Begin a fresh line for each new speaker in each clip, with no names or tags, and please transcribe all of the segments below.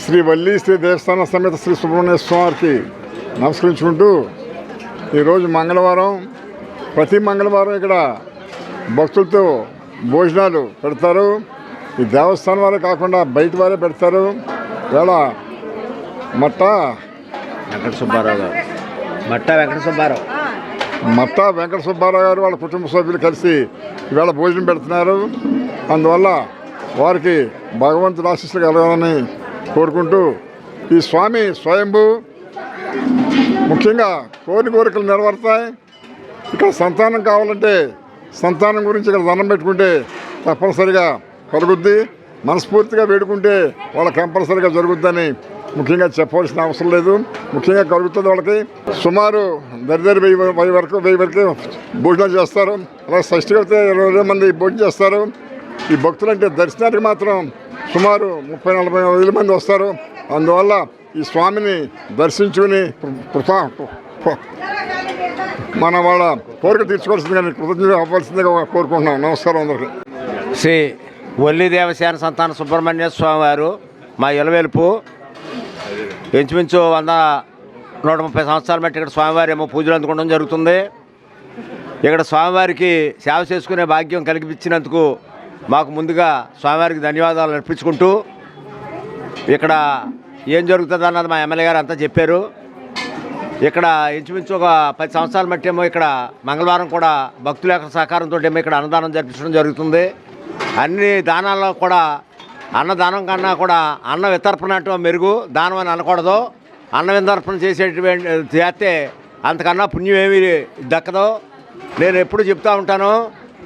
శ్రీ వల్లి శ్రీ దేవస్థాన సమేత శ్రీ సుబ్రహ్మణ్య స్వామికి నమస్కరించుకుంటూ ఈరోజు మంగళవారం ప్రతి మంగళవారం ఇక్కడ భక్తులతో భోజనాలు పెడతారు. ఈ దేవస్థానం వారే కాకుండా బయట వారే పెడతారు. వేళ మట్ట
వెంకట సుబ్బారావు గారు. మట్ట వెంకట సుబ్బారావు.
మట్ట వెంకట సుబ్బారావు గారు వాళ్ళ కుటుంబ సభ్యులు కలిసి ఈవేళ భోజనం పెడుతున్నారు. అందువల్ల వారికి భగవంతుడు ఆశీస్సులు కలగాలని కోరుకుంటూ ఈ స్వామి స్వయంభూ ముఖ్యంగా కోరిన కోరికలు నెరవేరుతాయి. ఇక్కడ సంతానం కావాలంటే సంతానం గురించి ఇక్కడ దండం పెట్టుకుంటే తప్పనిసరిగా కలుగుద్ది. మనస్ఫూర్తిగా వేడుకుంటే వాళ్ళ కంపల్సరిగా జరుగుద్దని ముఖ్యంగా చెప్పవలసిన అవసరం లేదు. ముఖ్యంగా కలుగుతుంది వాళ్ళకి. సుమారు దరిదరి వెయ్యి వెయ్యి వరకు వెయ్యి వరకు భోజనాలు చేస్తారు. అలాగే షష్ఠి వెళ్తే ఇరవై మంది భోజనం చేస్తారు. ఈ భక్తులు అంటే దర్శనానికి మాత్రం సుమారు ముప్పై నలభై వేల మంది వస్తారు. అందువల్ల ఈ స్వామిని దర్శించుకుని మన వాళ్ళ కోరిక తీర్చుకోవాల్సిందిగా కృతజ్ఞత అవ్వాల్సిందిగా కోరుకుంటున్నాం నమస్కారం అందరికీ.
శ్రీ వల్లి దేవసేన సంతాన సుబ్రహ్మణ్య స్వామి వారు మా ఇలవెలుపు ఇంచుమించు వంద నూట ముప్పై సంవత్సరాల మట్టి ఇక్కడ స్వామివారి ఏమో పూజలు అందుకోవడం జరుగుతుంది. ఇక్కడ స్వామివారికి సేవ చేసుకునే భాగ్యం కలిగించినందుకు మాకు ముందుగా స్వామివారికి ధన్యవాదాలు అర్పించుకుంటూ ఇక్కడ ఏం జరుగుతుంది అన్నది మా ఎమ్మెల్యే గారు అంతా చెప్పారు. ఇక్కడ ఇంచుమించు ఒక పది సంవత్సరాల మట్టి ఏమో ఇక్కడ మంగళవారం కూడా భక్తుల యొక్క సహకారంతో ఏమో ఇక్కడ అన్నదానం జరిపించడం జరుగుతుంది. అన్ని దానాల్లో కూడా అన్నదానం కన్నా కూడా అన్న వితర్పణ అంటే మెరుగు దానం అని అనకూడదు. అన్న వితర్పణ చేసేటువంటి చేస్తే అంతకన్నా పుణ్యం ఏమీ దక్కదు. నేను ఎప్పుడు చెప్తూ ఉంటాను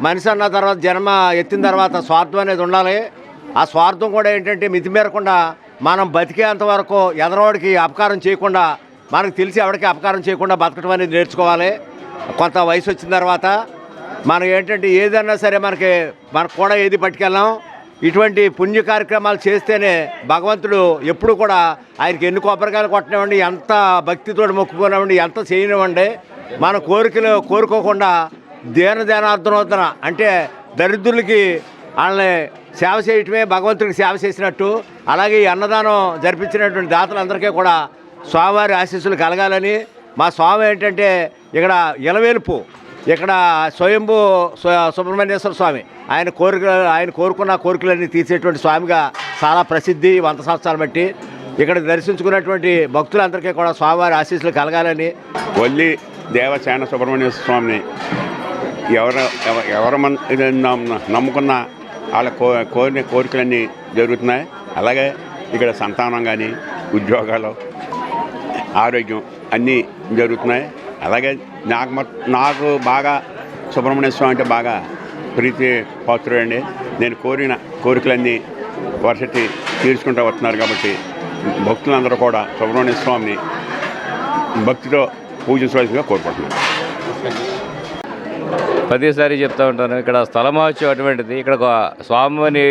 మనిషి అన్న తర్వాత జన్మ ఎత్తిన తర్వాత స్వార్థం అనేది ఉండాలి. ఆ స్వార్థం కూడా ఏంటంటే మితిమేరకుండా మనం బతికేంత వరకు ఎదరవాడికి అపకారం చేయకుండా మనకు తెలిసి ఎవరికి అపకారం చేయకుండా బతకడం అనేది నేర్చుకోవాలి. కొంత వయసు వచ్చిన తర్వాత మనం ఏంటంటే ఏదన్నా సరే మనకి మనకు కూడా ఏది పట్టుకెళ్ళాం. ఇటువంటి పుణ్య కార్యక్రమాలు చేస్తేనే భగవంతుడు ఎప్పుడు కూడా ఆయనకి ఎన్ని కొబ్బరికాయలు కొట్టనివ్వండి ఎంత భక్తితో మొక్కుకోనివ్వండి ఎంత చేయనివ్వండి. మన కోరికలు కోరుకోకుండా దేన దేనార్థనవుతున్న అంటే దరిద్రులకి వాళ్ళని సేవ చేయటమే భగవంతుడికి సేవ చేసినట్టు అలాగే ఈ అన్నదానం జరిపించినటువంటి దాతలందరికీ కూడా స్వామివారి ఆశీస్సులు కలగాలని. మా స్వామి ఏంటంటే ఇక్కడ ఇలవేలుపు ఇక్కడ స్వయంభూ సుబ్రహ్మణ్యేశ్వర స్వామి. ఆయన కోరిక ఆయన కోరుకున్న కోరికలన్నీ తీర్చేటువంటి స్వామిగా చాలా ప్రసిద్ధి వంద సంవత్సరాలు బట్టి. ఇక్కడ దర్శించుకున్నటువంటి భక్తులందరికీ కూడా స్వామివారి ఆశీస్సులు కలగాలని.
వల్లి దేవసేన సుబ్రహ్మణ్యేశ్వర స్వామిని ఎవరు ఎవ- ఎవరు మన నమ్ముకున్న వాళ్ళ కో కోరిన కోరికలన్నీ జరుగుతున్నాయి. అలాగే ఇక్కడ సంతానం కానీ ఉద్యోగాలు ఆరోగ్యం అన్నీ జరుగుతున్నాయి. అలాగే నాకు నాకు బాగా సుబ్రహ్మణ్య స్వామి అంటే బాగా ప్రీతి పాత్రుడండి నేను కోరిన కోరికలన్నీ వరుసటి తీర్చుకుంటూ వస్తున్నారు కాబట్టి భక్తులందరూ కూడా సుబ్రహ్మణ్య స్వామిని భక్తితో పూజించవలసిందిగా కోరుకుంటున్నాను.
ప్రతిసారి చెప్తూ ఉంటాను ఇక్కడ స్థలం మహోత్సవం అటువంటిది ఇక్కడ ఒక స్వామిని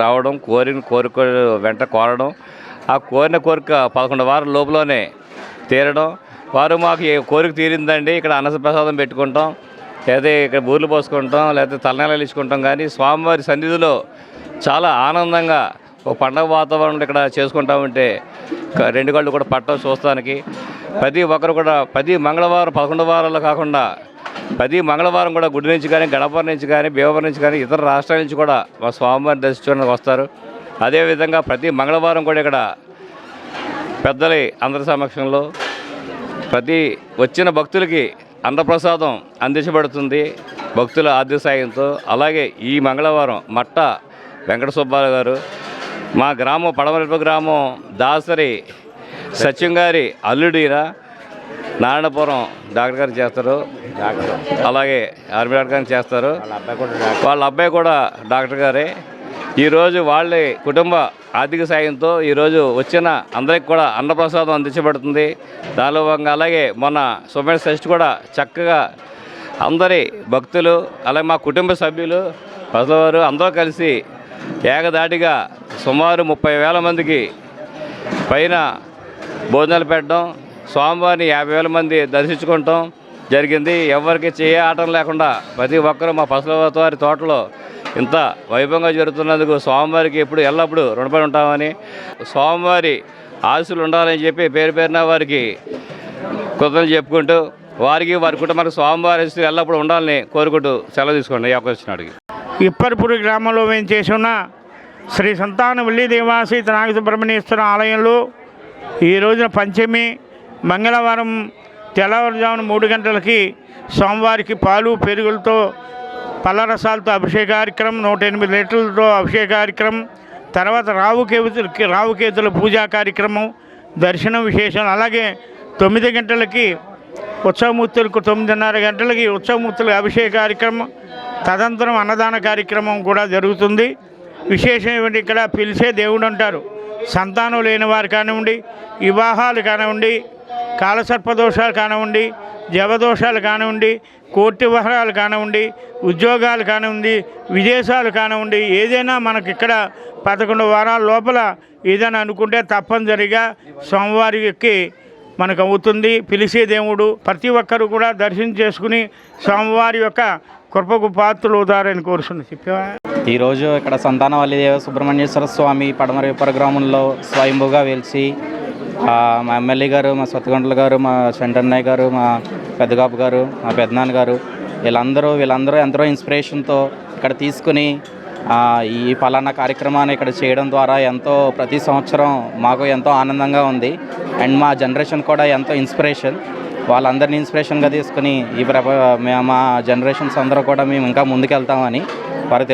రావడం కోరిన కోరిక వెంట కోరడం ఆ కోరిన కోరిక పదకొండు వారం లోపలనే తీరడం. వారు మాకు ఏ కోరిక తీరిందండి ఇక్కడ అన్నప్రసాదం పెట్టుకుంటాం లేదా ఇక్కడ బూర్లు పోసుకుంటాం లేకపోతే తలనెలలు ఇచ్చుకుంటాం కానీ స్వామివారి సన్నిధిలో చాలా ఆనందంగా ఒక పండగ వాతావరణం ఇక్కడ చేసుకుంటా ఉంటే రెండు కళ్ళు కూడా పట్టం చూస్తానికి. ప్రతి ఒక్కరు కూడా ప్రతి మంగళవారం పదకొండు వారాలు కాకుండా ప్రతి మంగళవారం కూడా గుడి నుంచి కానీ గడప నుంచి కానీ భీమవరం నుంచి కానీ ఇతర రాష్ట్రాల నుంచి కూడా మా స్వామివారిని దర్శించడానికి వస్తారు. అదేవిధంగా ప్రతి మంగళవారం కూడా ఇక్కడ పెద్దలై అందరి సమక్షంలో ప్రతి వచ్చిన భక్తులకి అన్నప్రసాదం అందించబడుతుంది భక్తుల ఆర్థిక సాయంతో. అలాగే ఈ మంగళవారం మట్ట వెంకట సుబ్బారావు గారు మా గ్రామం పడమరిప గ్రామం దాసరి సత్యం గారి అల్లుడిన నారాయణపురం డాక్టర్ గారు చేస్తారు. అలాగే ఆర్మీ డాక్టర్ గారు చేస్తారు.
వాళ్ళ అబ్బాయి కూడా డాక్టర్.
గారే. ఈరోజు వాళ్ళ కుటుంబ ఆర్థిక సాయంతో ఈరోజు వచ్చిన అందరికి కూడా అన్నప్రసాదం అందించబడుతుంది. దానిలో భాగంగా అలాగే మొన్న సుమేష్ షష్ఠి కూడా చక్కగా అందరి భక్తులు అలాగే మా కుటుంబ సభ్యులు ప్రజలవారు అందరూ కలిసి ఏకదాటిగా సుమారు ముప్పై వేల మందికి పైన భోజనాలు పెట్టడం స్వామివారిని యాభై వేల మంది దర్శించుకుంటాం. జరిగింది. ఎవరికి చేయ ఆటం లేకుండా ప్రతి ఒక్కరూ మా పసలవారి తోటలో ఇంత వైభవంగా జరుగుతున్నందుకు స్వామివారికి ఎప్పుడు ఎల్లప్పుడూ రుణపడి ఉంటామని స్వామివారి ఆశలు ఉండాలని చెప్పి పేరు పేరున వారికి కృతజ్ఞతలు చెప్పుకుంటూ వారికి వారి కుటుంబానికి స్వామివారి ఆశలు ఎల్లప్పుడూ ఉండాలని కోరుకుంటూ సెలవు తీసుకోండి. ఈ అవకాశం ఇచ్చినాడికి
ఇప్పర్పురి గ్రామంలో మేము ఉన్న శ్రీ సంతాన వల్లి దేవాసి నాగసుబ్రహ్మణ్యేశ్వర ఆలయంలో ఈ రోజున పంచమి మంగళవారం తెల్లవారుజామున మూడు గంటలకి స్వామివారికి పాలు పెరుగులతో పళ్ళరసాలతో అభిషేక కార్యక్రమం నూట ఎనిమిది లీటర్లతో అభిషేక కార్యక్రమం తర్వాత రావుకేతులకి రావుకేతుల పూజా కార్యక్రమం దర్శనం విశేషం అలాగే తొమ్మిది గంటలకి ఉత్సవమూర్తులకు తొమ్మిదిన్నర గంటలకి ఉత్సవమూర్తుల అభిషేక కార్యక్రమం తదనంతరం అన్నదాన కార్యక్రమం కూడా జరుగుతుంది. విశేషం ఏమిటి? ఇక్కడ పిలిచే దేవుడు అంటారు. సంతానం లేని వారు కానివ్వండి వివాహాలు కానివ్వండి కాలసర్పదోషాలు కానివ్వండి జవదోషాలు కానివ్వండి కోర్టు వ్యవహారాలు కానివ్వండి ఉద్యోగాలు కానివ్వండి విదేశాలు కానివ్వండి ఏదైనా మనకి ఇక్కడ పదకొండు వారాల లోపల ఏదైనా అనుకుంటే తప్పనిసరిగా సోమవారికి మనకు అవుతుంది. పిలిచే దేవుడు ప్రతి ఒక్కరు కూడా దర్శనం చేసుకుని స్వామివారి యొక్క కృపకు పాత్రలు అవుతారని కోరుచున్నాను. చెప్పేవా?
ఈరోజు ఇక్కడ సంతానవల్లి దేవ సుబ్రహ్మణ్యేశ్వర స్వామి పడమరేపర గ్రామంలో స్వయంభూగా వెలిసి మా ఎమ్మెల్యే గారు మా సత్తుగంటల గారు మా చంటన్నయ్య గారు మా పెద్దగాపు గారు మా పెద్దనాన్న గారు వీళ్ళందరూ వీళ్ళందరూ ఎంతో ఇన్స్పిరేషన్తో ఇక్కడ తీసుకుని ఈ పలానా కార్యక్రమాన్ని ఇక్కడ చేయడం ద్వారా ఎంతో ప్రతి సంవత్సరం మాకు ఎంతో ఆనందంగా ఉంది. అండ్ మా జనరేషన్ కూడా ఎంతో ఇన్స్పిరేషన్. వాళ్ళందరినీ ఇన్స్పిరేషన్గా తీసుకుని ఈ ప్రప మేము మా జనరేషన్స్ అందరూ కూడా మేము ఇంకా ముందుకెళ్తామని వారు